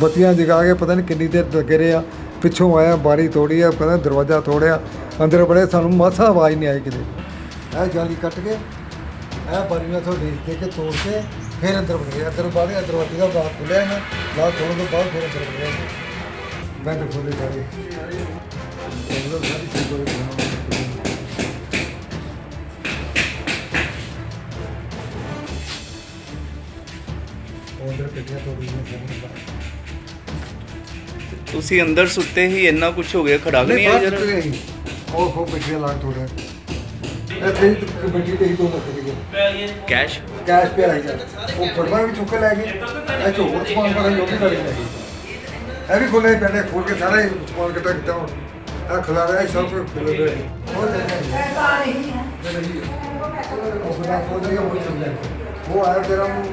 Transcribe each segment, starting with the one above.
ਬੱਤੀਆਂ ਜਗਾ ਕੇ ਪਤਾ ਨਹੀਂ ਕਿੰਨੀ ਦੇਰ ਲੱਗੇ ਰਹੇ ਆ, ਪਿੱਛੋਂ ਆਇਆ, ਬਾਰੀ ਤੋੜੀ ਆ ਕਹਿੰਦਾ ਦਰਵਾਜ਼ਾ ਤੋੜਿਆ, ਅੰਦਰ ਬੜੇ ਸਾਨੂੰ ਮਾਸਾ ਆਵਾਜ਼ ਨਹੀਂ ਆਈ ਕਿਤੇ। ਇਹ ਜਾਲੀ ਕੱਟ ਕੇ ਇਹ ਬਾਰੀਆਂ ਤੋਂ ਦੇਖ ਦੇ ਕੇ ਤੋੜ ਕੇ, ਫਿਰ ਅੰਦਰ ਵੜ ਗਿਆ ਅੰਦਰ ਬਾਹਰ ਦਰਵਾਜ਼ੇ ਦਾ ਬਾਹਰ ਖੁੱਲਿਆ ਨਾ, ਬਾਹਰ ਖੋਲ੍ਹਣ ਤੋਂ ਬਾਅਦ ਫਿਰ ਅੰਦਰ ਵੜ ਗਿਆ ਬੈਂਡ ਖੋਲੇ ਸਾਰੇ। ਉਹ ਸਾਰੀ ਚੀਜ਼ ਕੋਲ ਉਹਦੇ ਪਿੱਛੇ ਤੋੜੀਆਂ ਸਾਰੀਆਂ ਤੁਸੀਂ ਅੰਦਰ ਸੁੱਤੇ ਹੀ ਇੰਨਾ ਕੁਝ ਹੋ ਗਿਆ ਖੜਾਕ ਨਹੀਂ ਆਇਆ ਜਰਾ ਜਰਾ ਉਹ ਖੋ ਪਿਛਲੇ ਲਾਖ ਥੋੜਾ ਇੱਥੇ ਹੀ ਕਮੇਟੀ ਤੇ ਹੀ ਤੋਂ ਲੱਗ ਗਈ ਕੈਸ਼ ਕੈਸ਼ ਪਿਆ ਹੈ ਉਹ ਫੜਵਾ ਵੀ ਚੁੱਕ ਕੇ ਲੈ ਗਏ ਇਹ ਚੋਰ ਸਮਾਨ ਪਤਾ ਨਹੀਂ ਉਹ ਵੀ ਲੈ ਗਏ ਇਹ ਵੀ ਖੋਲੇ ਪੈਣੇ ਖੋਲ ਕੇ ਸਾਰਾ ਹੀ ਸਮਾਨ ਇਕੱਠਾ ਕੀਤਾ ਹੁਣ। ਇਹ ਖਿਲਾ ਰਿਹਾ ਸਭ ਕੁਝ ਖਿਲਾ ਰਿਹਾ। ਉਹ ਚੱਲਿਆ ਉਹ ਬਣਾ ਉਹ ਜਿਹੜਾ ਉਹ ਚੱਲਿਆ ਉਹ ਆਇਆ ਤੇਰਾ ਨੂੰ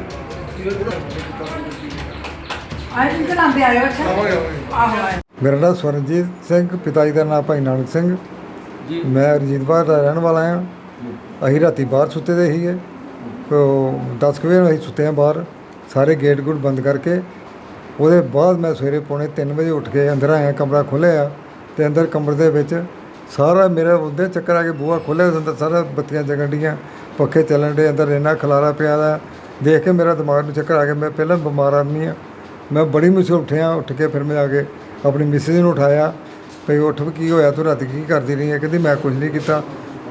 ਆਏ ਤੁਸੀਂ ਚਲਾਉਂਦੇ ਆਏ ਹੋ ਅੱਛਾ ਹੋਏ ਹੋਏ ਆਹੋ ਆਏ। ਮੇਰਾ ਨਾਮ ਸਵਰਨਜੀਤ ਸਿੰਘ ਪਿਤਾ ਜੀ ਦਾ ਨਾਮ ਭਾਈ ਨਾਨਕ ਸਿੰਘ। ਜੀ। ਮੈਂ ਰਜੀਤ ਬਾਹਰ ਦਾ ਰਹਿਣ ਵਾਲਾ ਹਾਂ। ਅਸੀਂ ਰਾਤੀ ਬਾਹਰ ਸੁੱਤੇ ਦੇ ਸੀਗੇ। ਤੋ 10 ਕੁ ਵਜੇ ਅਸੀਂ ਸੁੱਤੇ ਹਾਂ ਬਾਹਰ। ਸਾਰੇ ਗੇਟ ਗੁੱਟ ਬੰਦ ਕਰਕੇ। ਉਹਦੇ ਬਾਅਦ ਮੈਂ ਸਵੇਰੇ ਪੌਣੇ 3 ਵਜੇ ਉੱਠ ਕੇ ਅੰਦਰ ਆਇਆ ਕਮਰਾ ਖੋਲ੍ਹਿਆ ਤੇ ਅੰਦਰ ਕਮਰੇ ਦੇ ਵਿੱਚ ਸਾਰਾ ਮੇਰਾ ਉਹਦੇ ਚੱਕਰ ਆ ਕੇ ਬੂਹਾ ਖੋਲ੍ਹਿਆ ਅੰਦਰ ਸਾਰਾ ਬੱਤੀਆਂ ਜਗਣ ਡੀਆਂ। ਪੱਖੇ ਚੱਲਣ ਡੇ ਅੰਦਰ ਇੰਨਾ ਖਲਾਰਾ ਪਿਆ ਦਾ ਦੇਖ ਕੇ ਮੇਰਾ ਦਿਮਾਗ ਨੂੰ ਚੱਕਰ ਆ ਗਿਆ ਮੈਂ ਪਹਿਲਾਂ ਬਿਮਾਰ ਆਦਮੀ ਆ ਮੈਂ ਬੜੀ ਮੁਸ਼ਕਿਲ ਉੱਠਿਆ, ਉੱਠ ਕੇ ਫਿਰ ਮੈਂ ਆ ਕੇ ਆਪਣੀ ਮਿਸਿਸ ਨੂੰ ਉਠਾਇਆ, ਭਈ ਉੱਠ ਵੀ ਕੀ ਹੋਇਆ, ਤੂੰ ਰਾਤੀ ਕੀ ਕਰਦੀ ਰਹੀ ਹੈ? ਕਹਿੰਦੀ, ਮੈਂ ਕੁਝ ਨਹੀਂ ਕੀਤਾ।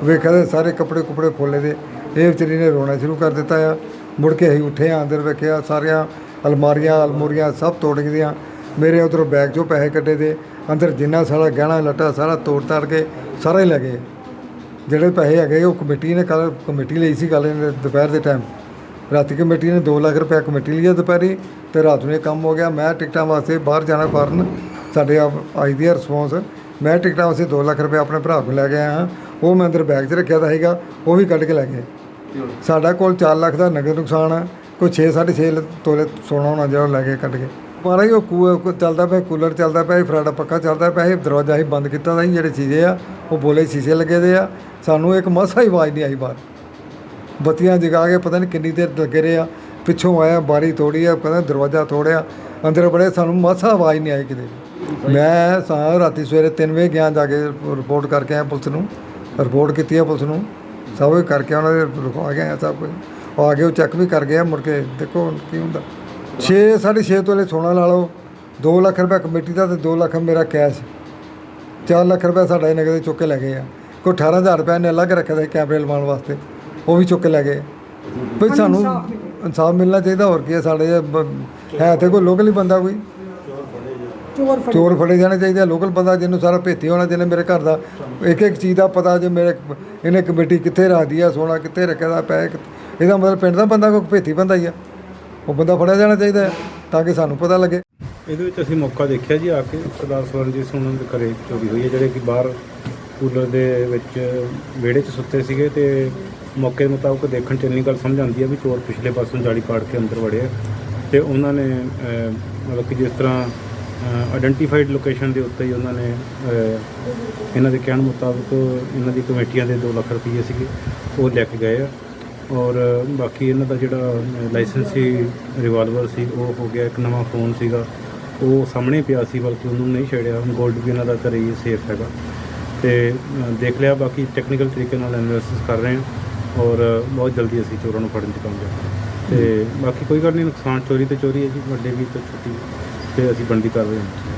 ਵੇਖਿਆ ਤੇ ਸਾਰੇ ਕੱਪੜੇ ਕੁਪੜੇ ਖੋਲੇ ਦੇ ਇਹ ਵਿਚਾਰੀ ਨੇ ਰੋਣਾ ਸ਼ੁਰੂ ਕਰ ਦਿੱਤਾ ਆ। ਮੁੜ ਕੇ ਅਸੀਂ ਉੱਠੇ ਆ, ਅੰਦਰ ਵੇਖਿਆ ਸਾਰੀਆਂ ਅਲਮਾਰੀਆਂ, ਅਲਮੂਰੀਆਂ ਸਭ ਤੋੜ ਗਈਆਂ। ਮੇਰੇ ਉਧਰੋਂ ਬੈਗ 'ਚੋਂ ਪੈਸੇ ਕੱਢੇ ਦੇ। ਅੰਦਰ ਜਿੰਨਾ ਸਾਰਾ ਗਹਿਣਾ, ਲੱਟਾ ਸਾਰਾ ਤੋੜ ਤਾੜ ਕੇ ਸਾਰਾ ਹੀ ਲੈ ਗਏ। ਜਿਹੜੇ ਪੈਸੇ ਹੈਗੇ ਉਹ ਕਮੇਟੀ ਨੇ ਕੱਲ ਕਮੇਟੀ ਲਈ ਸੀ ਕੱਲ ਦੁਪਹਿਰ ਦੇ ਟਾਈਮ ਰਾਤੀ ਕਮੇਟੀ ਨੇ 2 ਲੱਖ ਰੁਪਏ ਕਮੇਟੀ ਲਈ ਆ ਦੁਪਹਿਰੀ ਤੇ ਰਾਤ ਨੂੰ ਇਹ ਕੰਮ ਹੋ ਗਿਆ। ਮੈਂ ਟਿਕਟਾਂ ਵਾਸਤੇ ਬਾਹਰ ਜਾਣਾ ਫਾਰਨ ਸਾਡੇ ਆਈ ਦੀ ਰਿਸਪੌਂਸ ਮੈਂ ਟਿਕਟਾਂ ਵਾਸਤੇ 2 ਲੱਖ ਰੁਪਏ ਆਪਣੇ ਭਰਾ ਕੋਲ ਲੈ ਕੇ ਆਇਆ। ਹਾਂ ਉਹ ਮੈਂ ਅੰਦਰ ਬੈਗ 'ਚ ਰੱਖਿਆ ਤਾਂ ਹੈਗਾ, ਉਹ ਵੀ ਕੱਢ ਕੇ ਲੈ ਗਏ। ਸਾਡਾ ਕੋਲ 4 ਲੱਖ ਦਾ ਨਗਦ ਨੁਕਸਾਨ ਹੈ ਕੋਈ 6 6.5 ਤੋਲੇ ਸੋਨਾ ਹੋਣਾ ਜਿਹੜਾ ਉਹ ਲੈ ਕੇ ਕੱਢ ਕੇ। ਪਰ ਇਹ ਉਹ ਕੂ- ਚੱਲਦਾ ਪਿਆ, ਕੂਲਰ ਚੱਲਦਾ ਪਿਆ, ਇਹ ਫਰਾਡਾ ਪੱਕਾ ਚੱਲਦਾ ਪਿਆ, ਇਹ ਦਰਵਾਜ਼ਾ ਹੀ ਬੰਦ ਕੀਤਾ ਤਾਂ ਜਿਹੜੇ ਚੀਜ਼ੇ ਆ, ਉਹ ਬੋਲੇ ਸ਼ੀਸ਼ੇ ਲੱਗੇ ਦੇ ਆ। ਸਾਨੂੰ ਇੱਕ ਮਸਾ ਹੀ ਆਵਾਜ਼ ਨਹੀਂ ਆਈ ਬਾਹਰ। ਬੱਤੀਆਂ ਜਗਾ ਕੇ ਪਤਾ ਨਹੀਂ ਕਿੰਨੀ ਦੇਰ ਲੱਗੇ ਰਹੇ ਆ, ਪਿੱਛੋਂ ਆਇਆ, ਬਾਰੀ ਤੋੜੀ ਆ ਕਹਿੰਦਾ ਦਰਵਾਜ਼ਾ ਤੋੜਿਆ, ਅੰਦਰ ਬੜੇ ਸਾਨੂੰ ਮਾਸਾ ਆਵਾਜ਼ ਨਹੀਂ ਆਈ ਕਿਤੇ ਮੈਂ ਸਾਂ ਰਾਤੀ ਸਵੇਰੇ 3 ਵਜੇ ਗਿਆ ਜਾ ਕੇ ਰਿਪੋਰਟ ਕਰਕੇ ਆਇਆ ਪੁਲਿਸ ਨੂੰ ਰਿਪੋਰਟ ਕੀਤੀ ਆ ਪੁਲਿਸ ਨੂੰ, ਸਭ ਕੁਝ ਕਰਕੇ ਉਹਨਾਂ ਦੇ ਰੁਕਵਾ ਗਏ ਆ ਸਭ ਕੁਝ। ਉਹ ਆ ਕੇ ਉਹ ਚੈੱਕ ਵੀ ਕਰ ਗਏ ਮੁੜ ਕੇ ਦੇਖੋ ਕੀ ਹੁੰਦਾ। 6 6.5 ਤੋਲੇ ਸੋਨਾ ਲਾ ਲਓ 2 ਲੱਖ ਰੁਪਏ ਕਮੇਟੀ ਦਾ ਤੇ 2 ਲੱਖ ਮੇਰਾ ਕੈਸ਼ 4 ਲੱਖ ਰੁਪਏ ਸਾਡਾ ਇਹ ਨਗਦ ਚੁੱਕ ਕੇ ਲੈ ਗਏ ਆ। ਕੋਈ 18000 ਰੁਪਏ ਨੇ ਅਲੱਗ ਰੱਖਿਆ ਸੀ ਕੈਮਰੇ ਲਵਾਉਣ ਵਾਸਤੇ। ਉਹ ਵੀ ਚੁੱਕ ਕੇ ਲੈ ਗਏ। ਵੀ ਸਾਨੂੰ ਇਨਸਾਫ ਮਿਲਣਾ ਚਾਹੀਦਾ ਹੋਰ ਕੀ ਹੈ ਸਾਡੇ ਬ- ਹੈ ਤੇ ਕੋਈ ਲੋਕਲ ਹੀ ਬੰਦਾ ਕੋਈ। ਚੋਰ ਫੜ। ਚੋਰ ਫੜੇ ਜਾਣੇ ਚਾਹੀਦੇ ਆ ਲੋਕਲ ਬੰਦਾ ਜਿਹਨੂੰ ਸਾਰਾ ਭੇਤੀ ਹੋਣਾ ਜਿਹਨੇ ਮੇਰੇ ਘਰ ਦਾ। ਇੱਕ ਇੱਕ ਚੀਜ਼ ਦਾ ਪਤਾ ਜੇ ਮੇਰੇ ਇਹਨੇ ਕਮੇਟੀ ਕਿੱਥੇ ਰੱਖਦੀ ਆ ਸੋਨਾ ਕਿੱਥੇ ਰੱਖਿਆ ਦਾ ਪੈ ਇਹਦਾ ਮਤਲਬ ਪਿੰਡ ਦਾ ਬੰਦਾ ਕੋਈ ਭੇਤੀ ਬੰਦਾ ਹੀ ਆ। ਉਹ ਬੰਦਾ ਫੜਿਆ ਜਾਣਾ ਚਾਹੀਦਾ ਹੈ, ਤਾਂ ਕਿ ਸਾਨੂੰ ਪਤਾ ਲੱਗੇ। ਇਹਦੇ ਵਿੱਚ ਅਸੀਂ ਮੌਕਾ ਦੇਖਿਆ ਜੀ ਆ ਕੇ ਸਰਦਾਰ ਸਵਰਨਜੀਤ ਸਿੰਘ ਉਹਨਾਂ ਦੇ ਘਰੇ ਚੋਰੀ ਹੋਈ ਹੈ ਜਿਹੜੇ ਕਿ ਬਾਹਰ ਕੂਲਰ ਦੇ ਵਿੱਚ ਵਿਹੜੇ 'ਚ ਸੁੱਤੇ ਸੀਗੇ ਤੇ ਮੌਕੇ ਮੁਤਾਬਕ ਦੇਖਣ 'ਚ ਇੰਨੀ ਗੱਲ ਸਮਝ ਆਉਂਦੀ ਹੈ ਵੀ ਚੋਰ ਪਿਛਲੇ ਪਾਸੋਂ ਜਾਲੀ ਪਾੜ ਕੇ ਅੰਦਰ ਵੜਿਆ ਤੇ ਉਹਨਾਂ ਨੇ ਮਤਲਬ ਕਿ ਜਿਸ ਤਰ੍ਹਾਂ ਆਇਡੈਂਟੀਫਾਈਡ ਲੋਕੇਸ਼ਨ ਦੇ ਉੱਤੇ ਹੀ ਉਹਨਾਂ ਨੇ ਇਹਨਾਂ ਦੇ ਕਹਿਣ ਮੁਤਾਬਕ ਇਹਨਾਂ ਦੀ ਕਮੇਟੀਆਂ ਦੇ 2 ਲੱਖ ਰੁਪਏ ਸੀਗੇ, ਉਹ ਲੈ ਕੇ ਗਏ ਆ। ਔਰ ਬਾਕੀ ਇਹਨਾਂ ਦਾ ਜਿਹੜਾ ਲਾਇਸੈਂਸ ਸੀ ਰਿਵਾਲਵਰ ਸੀ, ਉਹ ਹੋ ਗਿਆ, ਇੱਕ ਨਵਾਂ ਫੋਨ ਸੀਗਾ। ਉਹ ਸਾਹਮਣੇ ਪਿਆ ਸੀ, ਬਲਕਿ ਉਹਨੂੰ ਨਹੀਂ ਛੇੜਿਆ। ਹੁਣ 골ਡ ਵੀ ਇਹਨਾਂ ਦਾ ਘਰੇ ਹੀ ਸੇਫ ਹੈਗਾ। ਤੇ ਦੇਖ ਲਿਆ, ਬਾਕੀ ਟੈਕਨੀਕਲ ਤਰੀਕੇ ਨਾਲ ਐਨਾਲਿਸਿਸ ਕਰ ਰਹੇ ਹਾਂ ਔਰ ਬਹੁਤ ਜਲਦੀ ਅਸੀਂ ਚੋਰਾਂ ਨੂੰ ਫੜਨ 'ਚ ਕਾਮਯਾਬ ਤੇ ਬਾਕੀ ਕੋਈ ਗੱਲ ਨਹੀਂ, ਨੁਕਸਾਨ ਚੋਰੀ ਤੇ ਚੋਰੀ ਹੈ ਜੀ, ਵੱਡੇ ਵੀ ਤੇ ਛੋਟੀ ਵੀ। ਤੇ ਅਸੀਂ ਬਣਦੀ ਕਰ ਰਹੇ ਹਾਂ